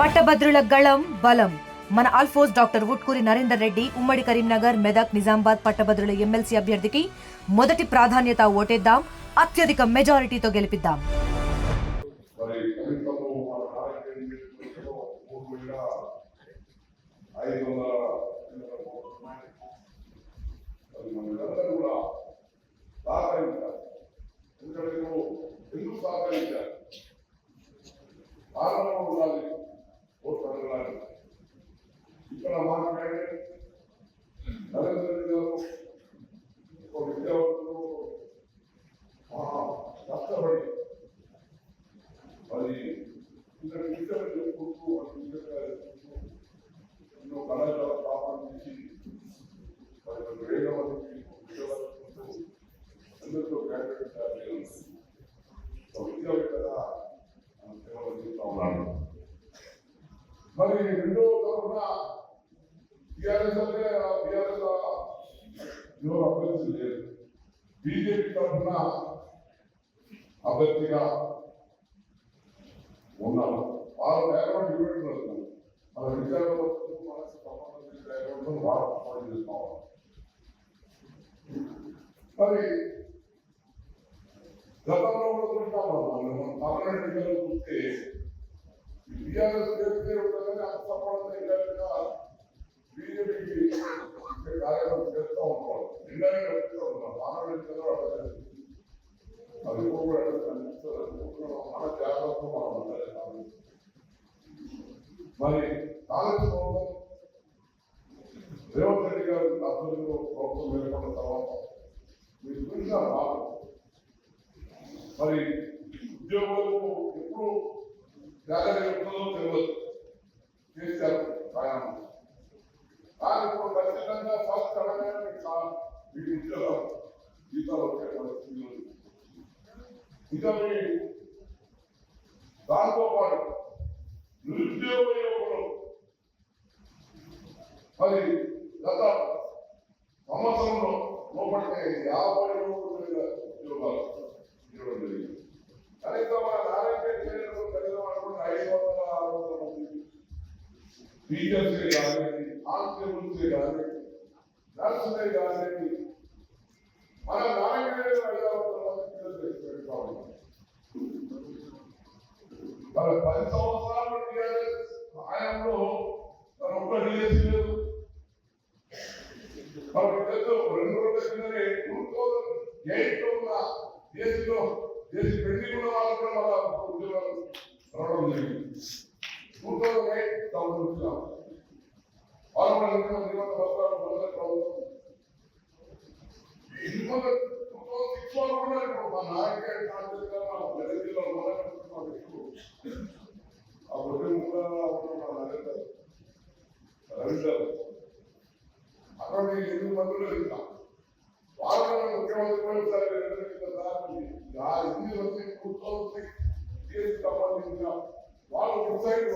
పట్టభద్రుల గళం బలం. మన ఆల్ఫోస్ డాక్టర్ ఉట్కూరి నరేందర్ రెడ్డి ఉమ్మడి కరీంనగర్ మెదక్ నిజామాబాద్ పట్టభద్రుల ఎమ్మెల్సీ అభ్యర్థికి మొదటి ప్రాధాన్యత ఓటేద్దాం అత్యధిక మెజారిటీతో గెలిపిద్దాం. కూడా కనీసము మన ఆరోగ్యం నియోజకవర్గంలో మూడు వేల ఐదు వందల ఎనభై మూడు ఉన్నాయి. మరి మనందరూ కూడా సహకరించాలి ఎందుకంటే నువ్వు ఎందుకు సహకరించాలి కారణం ఉండాలి ఓట్లు అడగాలి ఇక్కడ మాట్లాడే నరేంద్ర రెడ్డి గారు ఒక విద్యావంతులు మహా కష్టపడి మరి ఇక్కడ ఇక్కడ చెప్పుకుంటూ అటు ఇక్కడ చెప్పుకుంటూ ఎన్నో కళాశాల స్థాపన చేసి మరి ఒక వేల మందికి అందరితో గ్రాడ్యుయేట్ ఉన్నాను మరి రెండో తరఫున టిఆర్ఎస్ అంటే టిఆర్ఎస్ ఎవరు అభ్యర్థి లేదు బీజేపీ తరఫున అభ్యర్థిగా ఉన్నారు వారు బ్యాక్గ్రౌండ్ ఇవ్వడం మన విద్యార్థులకు మనకు సంబంధించిన బ్యాక్గ్రౌండ్ వారు చేసుకోవాలి మరి గతంలో కూడా చూస్తాం మనం పార్లమెంట్ ఎన్నికలు చూస్తే టీఆర్ఎస్ ఉంటుందని అంత బీజేపీకి కార్యక్రమం చేస్తూ ఉంటాం. ఇండైరెక్ట్ చేస్తూ ఉంటాం. పార్లమెంట్ అది కూడా మన జాగ్రత్త మనం ఉండాలి మరి కాంగ్రెస్ ప్రభుత్వం రేవంత్ రెడ్డి గారు అభ్యర్థులు ప్రభుత్వం తర్వాత ఇంకా చూసిన మరి ఉద్యోగులకు ఎప్పుడు జాగ్రత్త ఎప్పుడో తెలియదు చేశారు ప్రయాణం కానీ ఇప్పుడు ఖచ్చితంగా ఫస్ట్ అడగానే మీకు చాలా ఉద్యోగం జీతాలు వచ్చే పరిస్థితి ఇంకా మీ దాంతో పాటు నిరుద్యోగ యువకులు. మరి గత సంవత్సరంలో లోపలికి యాభై మూడు వేల ఉద్యోగాలు ఇవ్వడం జరిగింది కనీసం మన నారాయణ చేయడం కనీసం అనుకున్న ఐదు వందల ఆరు వందల మంది టీచర్సే కానివ్వండి కానిస్టేబుల్సే కానివ్వండి నర్సులే కానివ్వండి మన నారాయణ ఐదు వందల మంది టీచర్స్ పెడతా ఉన్నాం మరి పది సంవత్సరాలు టీఆర్ఎస్ ఆయనలో తన ఒక్క డిఎస్సీ లేదు మరి తెలుసు రెండు రోజుల కిందనే టూ థౌసండ్ ఎయిట్లో ఉన్న దేశంలో దేశ పెండింగ్ ఉన్న వాళ్ళకు కూడా మన ఉద్యోగాలు రావడం జరిగింది. టూ థౌసండ్ ఎయిట్ థౌసండ్ వచ్చినాం వాళ్ళు కూడా రెండు మంది వందల వస్త్రాలు మొదల ప్రభుత్వం ఇంకొక టూ థౌసండ్ సిక్స్ వాళ్ళు కూడా ఇప్పుడు మా నాయకుడు కాంగ్రెస్ గారు మా మెదక్ జిల్లాలో మొదలు ఎక్కువ. ఆ ఒడ్డు ముక్క మా నరేంద్ర రవీంద్ర అటువంటి ఎనిమిది మందిలో ఇంకా వాళ్ళని ముఖ్యమంత్రి కూడా ఒకసారి నిర్ణయించిన దాన్ని ఆ ఎనిమిది మంది కూర్చోవచ్చి కేసు సంబంధించిన వాళ్ళు డిసైడ్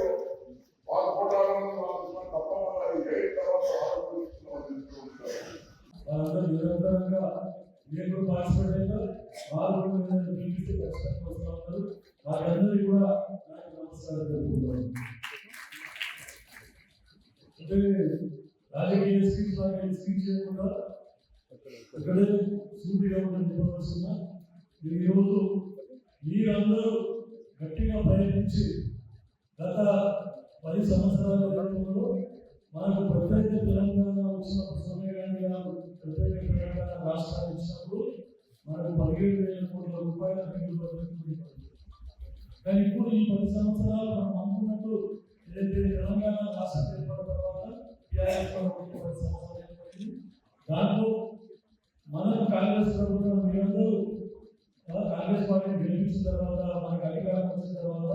వాళ్ళు పోటాలను వాళ్ళు తప్పకుండా ఎయిట్ తర్వాత వాళ్ళు గురించి తెలుసుకుంటారు వాళ్ళందరూ నిరంతరంగా నేను కూడా పార్టిసిపేట్ అయినా వాళ్ళు కూడా ఏదైనా పిలిపిస్తే ఖచ్చితంగా వస్తూ ఉంటారు వాళ్ళందరికీ కూడా నాకు నమస్కారం తెలుపుకుంటాను అంటే రాజకీయ స్పీచ్ రాజకీయ స్పీచ్ చేయకుండా ఇక్కడే సూటిగా ఉన్న చెప్పవలసిన ఈరోజు మీరందరూ గట్టిగా ప్రయత్నించి గత పది సంవత్సరాల కాలంలో మనకు ప్రత్యేక తెలంగాణ వచ్చినప్పుడు సోనియా గాంధీ గారు ప్రత్యేక తెలంగాణ రాష్ట్రాన్ని ఇచ్చినప్పుడు మనకు పదిహేడు వేల కోట్ల రూపాయల కానీ ఇప్పుడు ఈ పది సంవత్సరాలు మనం అనుకున్నట్టు ఏదైతే తెలంగాణ రాష్ట్రం ఏర్పడిన తర్వాత దాంట్లో మనం కాంగ్రెస్ ప్రభుత్వం మీరందరూ కాంగ్రెస్ పార్టీ గెలిపించిన తర్వాత మనకు అధికారం వచ్చిన తర్వాత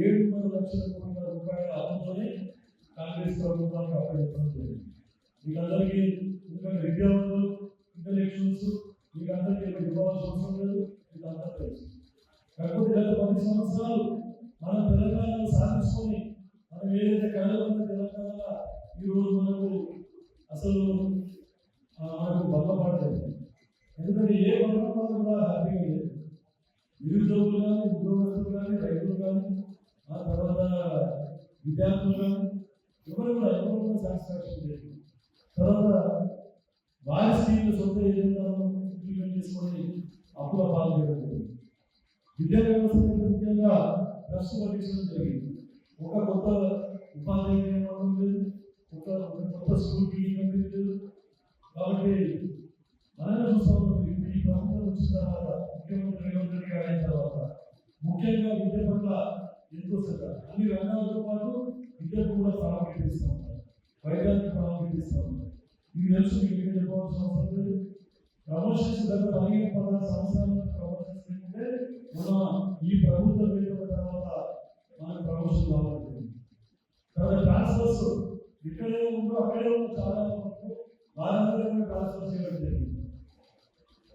ఏడు వందల లక్షల కోట్ల రూపాయల అప్పుతోనే కాంగ్రెస్ ప్రభుత్వానికి అప్పగించడం జరిగింది. వీళ్ళందరికీ ఇంకా విద్యావంతులు ఇంటలెక్చువల్స్ వీళ్ళందరికీ ఇక్కడ ఇవ్వాల్సిన అవసరం లేదు వీళ్ళంతా తెలుసు. కాకపోతే గత పది సంవత్సరాలు మనం తెలంగాణలో సాధించుకొని మనం ఏదైతే కలగలున్న తెలంగాణ ఈరోజు మనకు బలపడలేదు ఎందుకంటే ఏ వర్గం కూడా హ్యాపీగా లేదు. నిరుద్యోగులు కానీ ఉద్యోగస్తులు కానీ రైతులు కానీ ఆ తర్వాత విద్యార్థులు కానీ ఎవరు కూడా ఎవరు కూడా సాటిస్ఫాక్షన్ లేదు. తర్వాత వారి స్కీమ్లు సొంత ఏజెండా ఇంప్లిమెంట్ చేసుకొని అప్పుల పాలు చేయడం విద్యా వ్యవస్థ ముఖ్యంగా ట్రస్ట్ పరీక్షలు జరిగింది. ఒక కొత్త ఉపాధ్యాయులు లేదు ఒక కొత్త స్కూల్ బిల్డింగ్ లేదు కాబట్టి మనమే చూస్తాం ఈ ప్రభుత్వం వచ్చిన తర్వాత ముఖ్యమంత్రి రేవంత్ రెడ్డి అయిన తర్వాత ముఖ్యంగా విద్య పట్ల ఎంతో శ్రద్ధ. అన్ని రంగాలతో పాటు విద్యకు కూడా ప్రాముఖ్యత ఇస్తా ఉన్నారు వైద్యానికి ప్రాముఖ్యత ఇస్తా ఉన్నారు ఇది తెలుసు మీకు ఏం చెప్పాల్సిన అవసరం లేదు ప్రమోషన్స్ దగ్గర అనేక పదహారు సంవత్సరాల ప్రమోషన్స్ లేకుంటే మన ఈ ప్రభుత్వం వెళ్ళిన తర్వాత మనకు ప్రమోషన్ కావాలి తర్వాత ట్రాన్స్ఫర్స్ ఎక్కడే ఉందో అక్కడే ఉందో చాలా వరకు ట్రాన్స్ఫర్ చేయడం జరిగింది.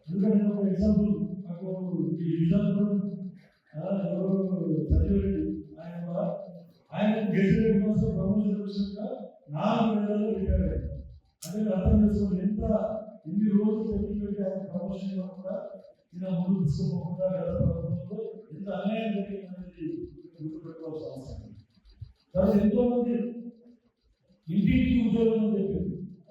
ఎందుకంటే ఒక ఎగ్జాంపుల్ నాకు ఈ ఎగ్జాంపుల్ ఎవరు సచివరెడ్డి ఆయన ఆయన గెజిటెడ్ కోసం ప్రమోషన్ వచ్చినాక నాలుగు నెలల్లో రిటైర్ అయ్యారు అంటే అర్థం చేసుకోండి ఎంత ఎన్ని రోజులు పెట్టి ఆయన ప్రమోషన్ ఇవ్వకుండా ఇలా ముందు తీసుకోకుండా గత ప్రభుత్వంలో ఎంత అన్యాయం జరిగిందనేది గుర్తుపెట్టుకోవాల్సిన అవసరం తర్వాత ఎంతో మంది ఇంటింటికి ఉద్యోగం